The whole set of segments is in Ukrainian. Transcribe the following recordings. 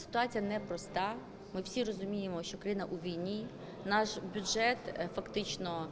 Ситуація непроста. Ми всі розуміємо, що країна у війні. Наш бюджет е, фактично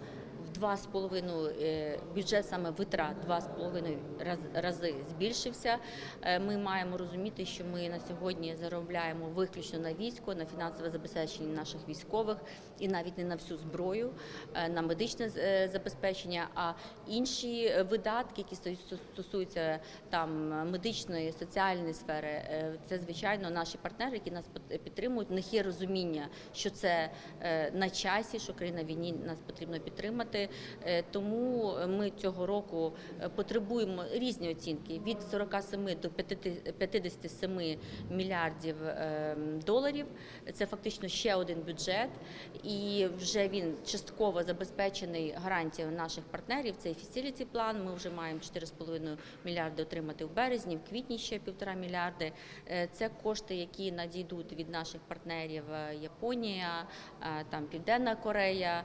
в два з половиною е, бюджет саме витрат два з половиною раз- рази збільшився. Е, Ми маємо розуміти, що ми на сьогодні заробляємо виключно на військо, на фінансове забезпечення наших військових і навіть не на всю зброю, е, на медичне забезпечення. А інші видатки, які стосуються там медичної, соціальної сфери, це звичайно наші партнери, які нас під- підтримують. В них є розуміння, що це на часі, що країна війні нас потрібно підтримати. Е, Тому ми цього року е, потребуємо різні оцінки від 47 до 57 мільярдів е, доларів. Це фактично ще один бюджет, і вже він частково забезпечений гарантіями наших партнерів. Це і план. Ми вже маємо 4,5 мільярди отримати в березні, в квітні ще півтора мільярди. Це кошти, які надійдуть від наших партнерів Японія, там Південна Корея.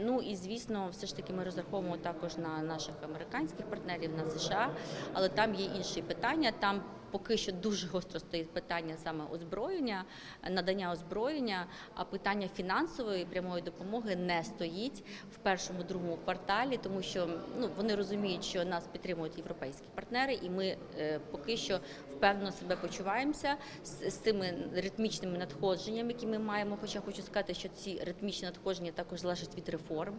Ну і звісно, все ж таки ми розраховуємо також на наших американських партнерів, на США, але там є інші питання. Там поки що дуже гостро стоїть питання саме озброєння, надання озброєння, а питання фінансової прямої допомоги не стоїть в першому другому кварталі, тому що ну вони розуміють, що нас підтримують європейські партнери, і ми е, поки що впевнено себе почуваємося з, з цими ритмічними надходженнями, які ми маємо. Хоча хочу сказати, що ці ритмічні надходження також залежать від реформ.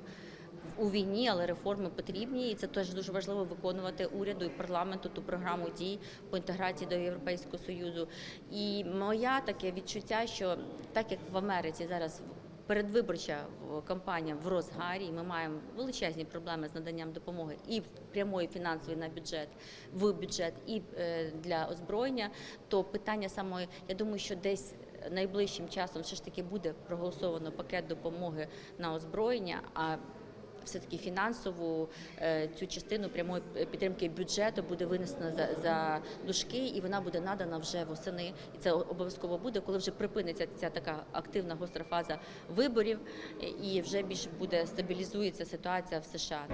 У війні, але реформи потрібні, і це теж дуже важливо виконувати уряду і парламенту ту програму дій по інтеграції до Європейського союзу. І моя таке відчуття, що так як в Америці зараз передвиборча кампанія в розгарі, ми маємо величезні проблеми з наданням допомоги і прямої фінансової на бюджет в бюджет, і е, для озброєння, то питання саме, я думаю, що десь. Найближчим часом все ж таки буде проголосовано пакет допомоги на озброєння. А все-таки фінансову е, цю частину прямої підтримки бюджету буде винесена за, за дужки, і вона буде надана вже восени. І це обов'язково буде, коли вже припиниться ця така активна гостра фаза виборів, і вже більш буде стабілізується ситуація в США.